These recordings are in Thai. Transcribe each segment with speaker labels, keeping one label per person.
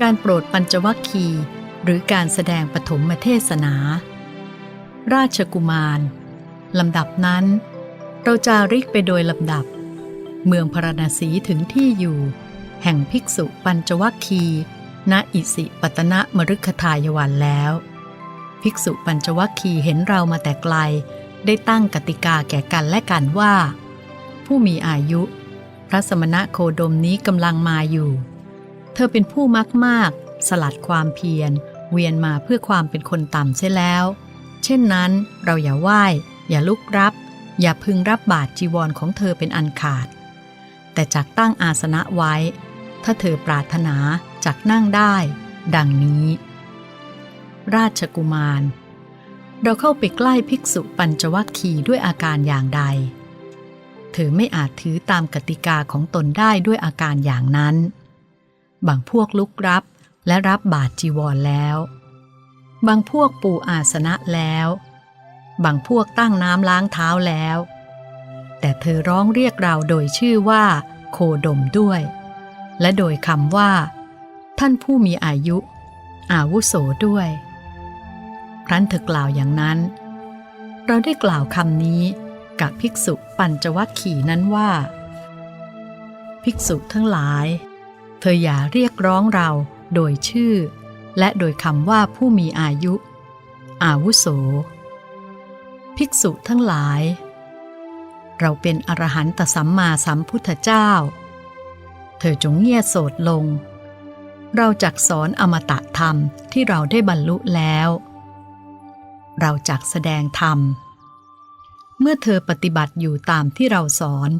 Speaker 1: การโปรดปัญจวัคคีย์หรือการแสดงปฐมเทศนา ราชกุมารลำดับนั้น เราจาริกไปโดยลำดับ เมืองพาราณสีถึงที่อยู่ แห่งภิกษุปัญจวัคคีย์ณอิสิปตนะมฤคทายวันแล้ว ภิกษุปัญจวัคคีย์เห็นเรามาแต่ไกล ได้ตั้งกติกาแก่กันและกันว่า ผู้มีอายุ พระสมณะโคดมนี้กำลังมาอยู่ เธอเป็นผู้มักมาก สลัดความเพียร เวียนมาเพื่อความเป็นคนต่ำเสียแล้ว เช่นนั้นเราอย่าไหว้ อย่าลุกรับ อย่าพึงรับบาตรจีวรของเธอเป็นอันขาด แต่จักตั้งอาสนะไว้ ถ้าเธอปรารถนาจักนั่งได้ ดังนี้ ราชกุมาร เราเข้าไปใกล้ภิกษุปัญจวัคคีย์ด้วยอาการอย่างใดเธอไม่อาจถือตามกติกาของตนได้ด้วยอาการอย่างนั้น บางพวกลุกรับและรับบาตรจีวรแล้ว บางพวกปูอาสนะแล้ว บางพวกตั้งน้ำล้างเท้าแล้ว แต่เธอร้องเรียกเราโดยชื่อว่า โคดมด้วย และโดยคำว่า ท่านผู้มีอายุ อาวุโสด้วยครั้นเธอกล่าวอย่างนั้น เราได้กล่าวคำนี้กับภิกษุปัญจวัคคีย์นั้นว่า ภิกษุทั้งหลาย เธออย่าเรียกร้องเราโดยชื่อ และโดยคำว่าผู้มีอายุ อาวุโส ภิกษุทั้งหลาย เราเป็นอรหันตสัมมาสัมพุทธเจ้า เธอจงเงียบโสดลง เราจักสอนอมตะธรรมที่เราได้บรรลุแล้ว เราจักแสดงธรรม เมื่อเธอปฏิบัติอยู่ตามที่เราสอน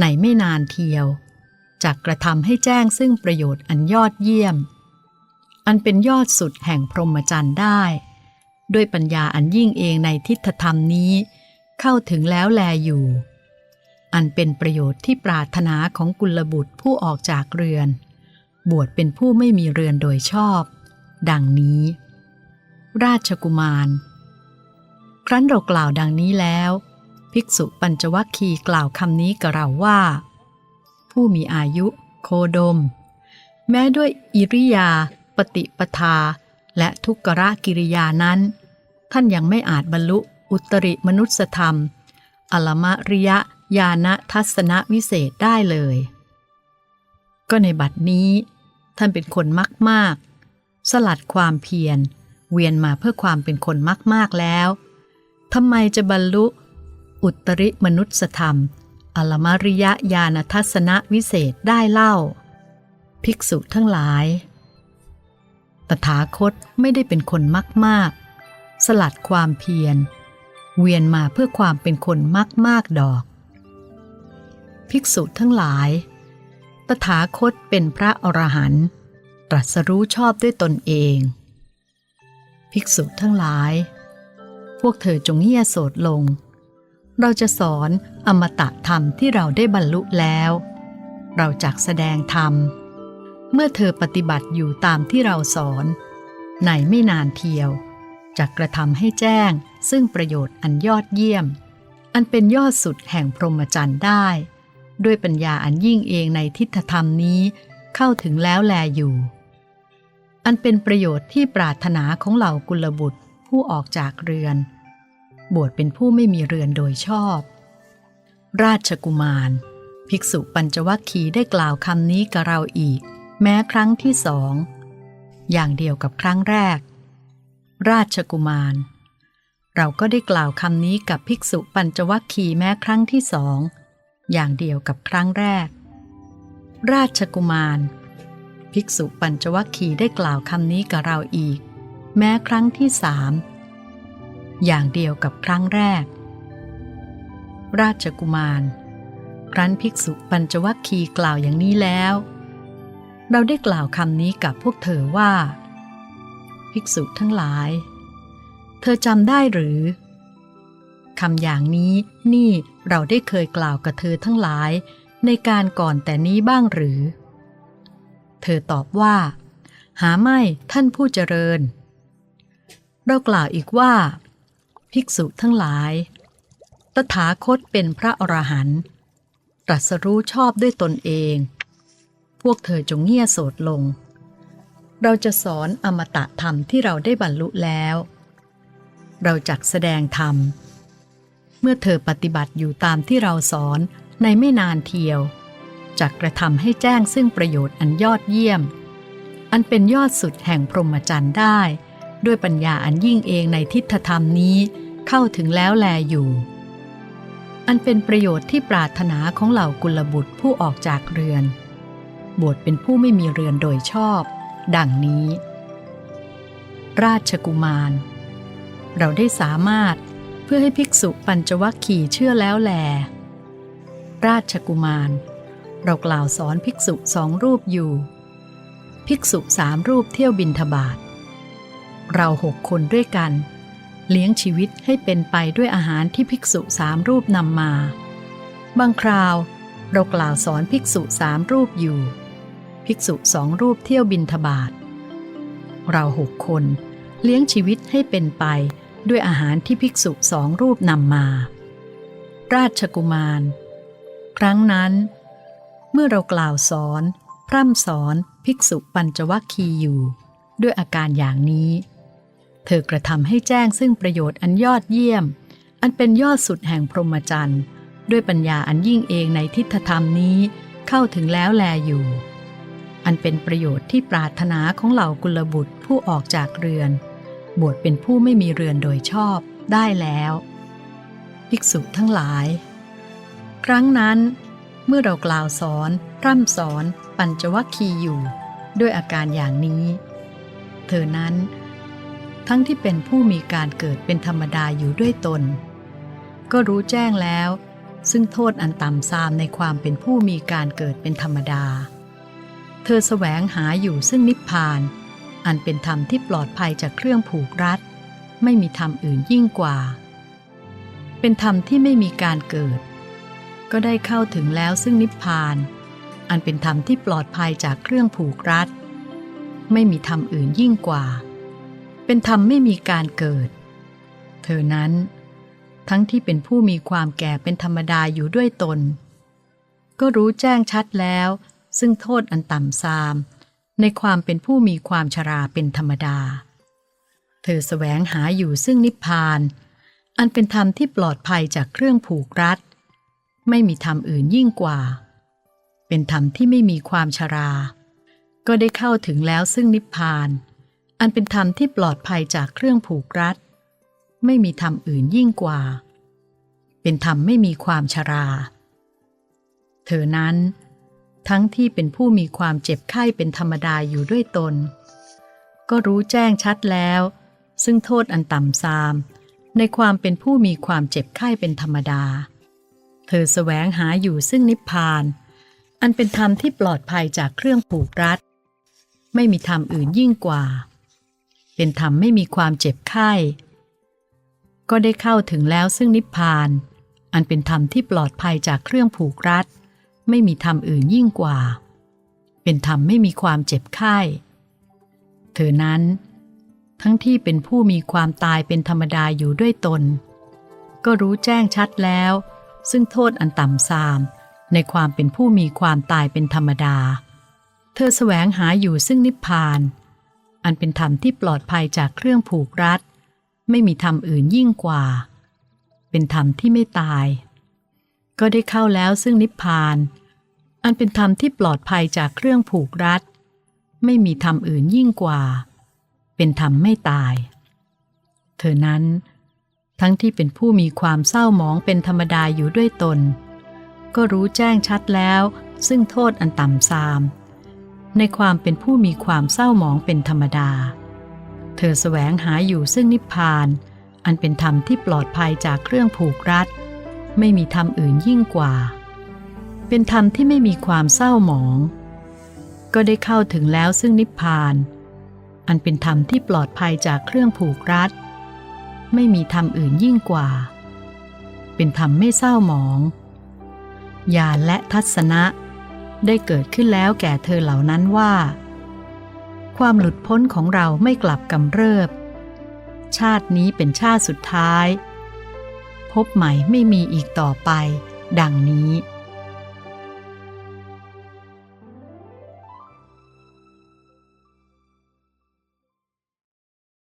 Speaker 1: ในไม่นานเทียว จักกระทำให้แจ้งซึ่งประโยชน์อันยอดเยี่ยม อันเป็นยอดสุดแห่งพรหมจรรย์ได้ ด้วยปัญญาอันยิ่งเองในทิฏฐธรรมนี้ เข้าถึงแล้วแลอยู่ อันเป็นประโยชน์ที่ปรารถนาของกุลบุตรผู้ออกจากเรือน บวชเป็นผู้ไม่มีเรือนโดยชอบ ดังนี้ ราชกุมาร ครั้นเรากล่าวดังนี้แล้ว ภิกษุปัญจวัคคีย์กล่าวคำนี้กับเราว่า ผู้มีอายุ โคดม แม้ด้วยอิริยา ปฏิปทา และทุกขระกิริยานั้น ท่านยังไม่อาจบรรลุอุตริมนุสธรรม อลมริยญาณทัศนวิเศษได้เลย ก็ในบัดนี้ ท่านเป็นคนมากมาก สลัดความเพียร เวียนมาเพื่อความเป็นคนมากมากแล้วทำไมจะบรรลุ อุตริมนุสธรรม อลมริยญาณทัศนวิเศษได้เล่า ภิกษุทั้งหลาย ตถาคตไม่ได้เป็นคนมากมาก สลัดความเพียร เวียนมาเพื่อความเป็นคนมากมากดอก ภิกษุทั้งหลาย ตถาคตเป็นพระอรหันต์ตรัสรู้ชอบด้วยตนเอง ภิกษุทั้งหลาย พวกเธอจงเงียโสดลง เราจะสอนอมตะธรรมที่เราได้บรรลุแล้ว เราจักแสดงธรรม เมื่อเธอปฏิบัติอยู่ตามที่เราสอน ในไม่นานเทียวจะกระทำให้แจ้ง ซึ่งประโยชน์อันยอดเยี่ยม อันเป็นยอดสุดแห่งพรหมจรรย์ได้ ด้วยปัญญาอันยิ่งเองในทิฏฐธรรมนี้เข้าถึงแล้วแลอยู่ อันเป็นประโยชน์ที่ปรารถนาของเหล่ากุลบุตรผู้ออกจากเรือน บวชเป็นผู้ไม่มีเรือนโดยชอบ ราชกุมาร ภิกษุปัญจวัคคีได้กล่าวคำนี้กับเราอีก แม้ครั้งที่สอง อย่างเดียวกับครั้งแรก ราชกุมาร เราก็ได้กล่าวคำนี้กับภิกษุปัญจวัคคีแม้ครั้งที่สอง อย่างเดียวกับครั้งแรก ราชกุมาร ภิกษุปัญจวัคคีได้กล่าวคำนี้กับเราอีก แม้ครั้งที่สาม อย่างเดียวกับครั้งแรก ราชกุมาร ครั้นภิกษุปัญจวัคคีย์กล่าวอย่างนี้แล้ว เราได้กล่าวคำนี้กับพวกเธอว่า ภิกษุทั้งหลาย เธอจำได้หรือคำอย่างนี้นี่เราได้เคยกล่าวกับเธอทั้งหลายในการก่อนแต่นี้บ้างหรือ เธอตอบว่า หาไม่ท่านผู้เจริญ เรากล่าวอีกว่า ภิกษุทั้งหลาย ตถาคตเป็นพระอรหันต์ตรัสรู้ชอบด้วยตนเอง พวกเธอจงเงียโสดลง เราจะสอนอมตะธรรมที่เราได้บรรลุแล้ว เราจักแสดงธรรม เมื่อเธอปฏิบัติอยู่ตามที่เราสอนในไม่นานเทียวจักกระทำให้แจ้งซึ่งประโยชน์อันยอดเยี่ยม อันเป็นยอดสุดแห่งพรหมจรรย์ได้ ด้วยปัญญาอันยิ่งเองในทิฏฐธรรมนี้ เข้าถึงแล้วแลอยู่ อันเป็นประโยชน์ที่ปรารถนาของเหล่ากุลบุตรผู้ออกจากเรือน บวชเป็นผู้ไม่มีเรือนโดยชอบ ดังนี้ ราชกุมาร เราได้สามารถเพื่อให้ภิกษุปัญจวัคคีย์เชื่อแล้วแล ราชกุมาร เรากล่าวสอนภิกษุสองรูปอยู่ ภิกษุสามรูปเที่ยวบินทบาทเราหกคนด้วยกัน เลี้ยงชีวิตให้เป็นไปด้วยอาหารที่ภิกษุสามรูปนำมา บางคราวเรากล่าวสอนภิกษุสามรูปอยู่ ภิกษุสองรูปเที่ยวบินทบาทเราหกคนเลี้ยงชีวิตให้เป็นไปด้วยอาหารที่ภิกษุสองรูปนำมา ราชกุมาร ครั้งนั้น เมื่อเรากล่าวสอน พร่ำสอนภิกษุปัญจวัคคีย์อยู่ ด้วยอาการอย่างนี้ เธอกระทำให้แจ้งซึ่งประโยชน์อันยอดเยี่ยม อันเป็นยอดสุดแห่งพรหมจรรย์ ด้วยปัญญาอันยิ่งเองในทิฏฐธรรมนี้เข้าถึงแล้วแลอยู่ อันเป็นประโยชน์ที่ปรารถนาของเหล่ากุลบุตรผู้ออกจากเรือน บวชเป็นผู้ไม่มีเรือนโดยชอบได้แล้ว ภิกษุทั้งหลาย ครั้งนั้น เมื่อเรากล่าวสอนร่ำสอนปัญจวัคคีย์อยู่ ด้วยอาการอย่างนี้ เธอนั้น ทั้งที่เป็นผู้มีการเกิดเป็นธรรมดาอยู่ด้วยตน ก็รู้แจ้งแล้ว ซึ่งโทษอันต่ำทรามในความเป็นผู้มีการเกิดเป็นธรรมดา เธอแสวงหาอยู่ซึ่งนิพพาน อันเป็นธรรมที่ปลอดภัยจากเครื่องผูกรัด ไม่มีธรรมอื่นยิ่งกว่า เป็นธรรมที่ไม่มีการเกิด ก็ได้เข้าถึงแล้วซึ่งนิพพาน อันเป็นธรรมที่ปลอดภัยจากเครื่องผูกรัด ไม่มีธรรมอื่นยิ่งกว่า เป็นธรรมไม่มีการเกิด เธอนั้น ทั้งที่เป็นผู้มีความแก่เป็นธรรมดาอยู่ด้วยตน ก็รู้แจ้งชัดแล้ว ซึ่งโทษอันต่ำทราม ในความเป็นผู้มีความชราเป็นธรรมดา เธอแสวงหาอยู่ซึ่งนิพพาน อันเป็นธรรมที่ปลอดภัยจากเครื่องผูกรัด ไม่มีธรรมอื่นยิ่งกว่า เป็นธรรมที่ไม่มีความชรา ก็ได้เข้าถึงแล้วซึ่งนิพพาน อันเป็นธรรมที่ปลอดภัยจากเครื่องผูกรัด ไม่มีธรรมอื่นยิ่งกว่า เป็นธรรมไม่มีความชรา เธอนั้น ทั้งที่เป็นผู้มีความเจ็บไข้เป็นธรรมดาอยู่ด้วยตน ก็รู้แจ้งชัดแล้ว ซึ่งโทษอันต่ำทราม ในความเป็นผู้มีความเจ็บไข้เป็นธรรมดา เธอแสวงหาอยู่ซึ่งนิพพาน อันเป็นธรรมที่ปลอดภัยจากเครื่องผูกรัด ไม่มีธรรมอื่นยิ่งกว่า เป็นธรรมไม่มีความเจ็บไข้ ก็ได้เข้าถึงแล้วซึ่งนิพพาน อันเป็นธรรมที่ปลอดภัยจากเครื่องผูกรัด ไม่มีธรรมอื่นยิ่งกว่า เป็นธรรมไม่มีความเจ็บไข้ เธอนั้น ทั้งที่เป็นผู้มีความตายเป็นธรรมดาอยู่ด้วยตน ก็รู้แจ้งชัดแล้ว ซึ่งโทษอันต่ำทรามในความเป็นผู้มีความตายเป็นธรรมดา เธอแสวงหาอยู่ซึ่งนิพพาน อันเป็นธรรมที่ปลอดภัยจากเครื่องผูกรัด ไม่มีธรรมอื่นยิ่งกว่า เป็นธรรมที่ไม่ตาย ก็ได้เข้าแล้วซึ่งนิพพาน อันเป็นธรรมที่ปลอดภัยจากเครื่องผูกรัด ไม่มีธรรมอื่นยิ่งกว่า เป็นธรรมไม่ตาย เธอนั้น ทั้งที่เป็นผู้มีความเศร้าหมองเป็นธรรมดาอยู่ด้วยตน ก็รู้แจ้งชัดแล้วซึ่งโทษอันต่ำทราม ในความเป็นผู้มีความเศร้าหมองเป็นธรรมดา เธอแสวงหาอยู่ซึ่งนิพพาน อันเป็นธรรมที่ปลอดภัยจากเครื่องผูกรัด ไม่มีธรรมอื่นยิ่งกว่า เป็นธรรมที่ไม่มีความเศร้าหมอง ก็ได้เข้าถึงแล้วซึ่งนิพพาน อันเป็นธรรมที่ปลอดภัยจากเครื่องผูกรัด ไม่มีธรรมอื่นยิ่งกว่า เป็นธรรมไม่เศร้าหมองญาณและทัศนะ ได้เกิดขึ้นแล้วแก่เธอเหล่านั้นว่า ความหลุดพ้นของเราไม่กลับกำเริบ ชาตินี้เป็นชาติสุดท้าย พบใหม่ไม่มีอีกต่อไป ดังนี้